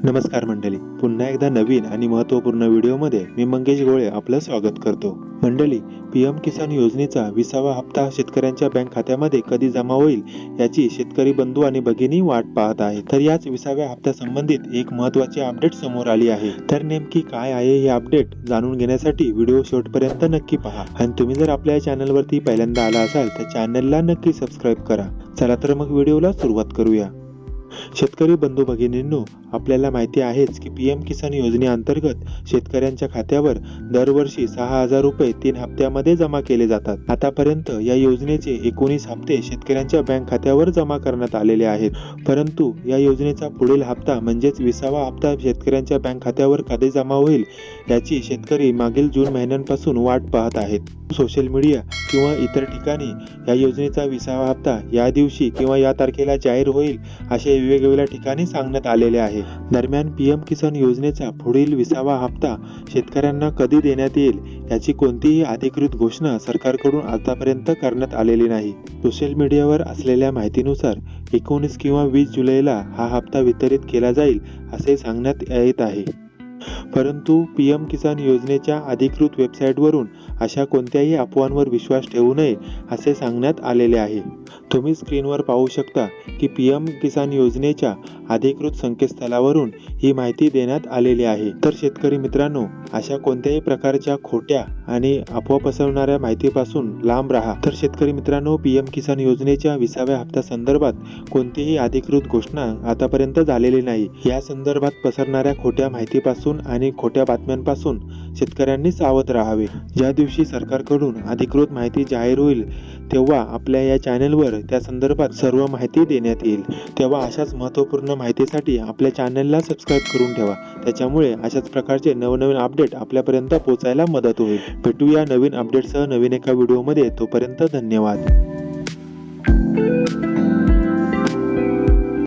नमस्कार मंडळी पुन्हा एकदा नवीन आणि महत्त्वपूर्ण व्हिडिओमध्ये मी मंगेश गोळे आपलं स्वागत करतो. मंडळी पी एम किसान योजनेचा विसावा हप्ता शेतकऱ्यांच्या बँक खात्यामध्ये कधी जमा होईल याची शेतकरी बंधू आणि भगिनी वाट पाहत आहे तर याच विसाव्या हप्त्यासंबंधित एक महत्त्वाची अपडेट समोर आली आहे. तर नेमकी काय आहे हे अपडेट जाणून घेण्यासाठी व्हिडिओ शेवटपर्यंत नक्की पहा. आणि तुम्ही जर आपल्या चॅनलवरती पहिल्यांदा आला असाल तर चॅनलला नक्की सबस्क्राईब करा. चला तर मग व्हिडिओला सुरुवात करूया. शेतकरी बंधू भगिनींनो आपल्याला माहिती आहेच की पी एम किसान योजनेअंतर्गत शेतकऱ्यांच्या खात्यावर दरवर्षी सहा हजार रुपये तीन हप्त्यामध्ये जमा केले जातात. आतापर्यंत या योजनेचे एकोणीस हप्ते शेतकऱ्यांच्या बँक खात्यावर जमा करण्यात आलेले आहेत. परंतु या योजनेचा पुढील हप्ता म्हणजेच विसावा हप्ता शेतकऱ्यांच्या बँक खात्यावर कधी जमा होईल याची शेतकरी मागील जून महिन्यांपासून वाट पाहत आहेत. सोशल मीडिया किंवा इतर ठिकाणी या योजनेचा विसावा हप्ता या दिवशी किंवा या तारखेला जाहीर होईल असे वेगवेगळ्या ठिकाणी सांगण्यात आलेले आहे. दरम्यान पीएम किसान योजनेचा पुढील विसावा हप्ता शेतकऱ्यांना कधी देण्यात येईल याची कोणतीही अधिकृत घोषणा सरकारकडून आतापर्यंत करण्यात आलेली नाही. सोशल मीडियावर असलेल्या माहितीनुसार एकोणीस किंवा वीस जुलैला हा हप्ता वितरित केला जाईल असे सांगण्यात येत आहे. परंतु पी एम किसान योजनेच्या अधिकृत वेबसाईटवरून अशा कोणत्याही अफवांवर विश्वास ठेवू नये असे सांगण्यात आलेले आहे. तुम्ही स्क्रीनवर पाहू शकता की पी एम किसान योजनेच्या अधिकृत संकेतस्थळावरून ही माहिती देण्यात आलेली आहे. तर शेतकरी मित्रांनो अशा कोणत्याही प्रकारच्या खोट्या आणि अफवा पसरवणाऱ्या माहितीपासून लांब राहा. तर शेतकरी मित्रांनो पी एम किसान योजनेच्या विसाव्या हप्त्या संदर्भात कोणतीही अधिकृत घोषणा आतापर्यंत झालेली नाही. या संदर्भात पसरणाऱ्या खोट्या माहितीपासून आणि खोट्या बातम्यांपासून शेतकऱ्यांनी सावध राहावे. ज्या दिवशी सरकारकडून अधिकृत माहिती जाहीर होईल तेव्हा आपल्या या चॅनलवर त्या संदर्भात सर्व माहिती देण्यात येईल. तेव्हा अशाच महत्त्वपूर्ण माहितीसाठी आपल्या चॅनलला सबस्क्राईब करून ठेवा. त्याच्यामुळे अशाच प्रकारचे नवनवीन अपडेट आपल्यापर्यंत पोचायला मदत होईल. भेटू या नवीन अपडेटसह नवीन एका व्हिडिओमध्ये तोपर्यंत धन्यवाद.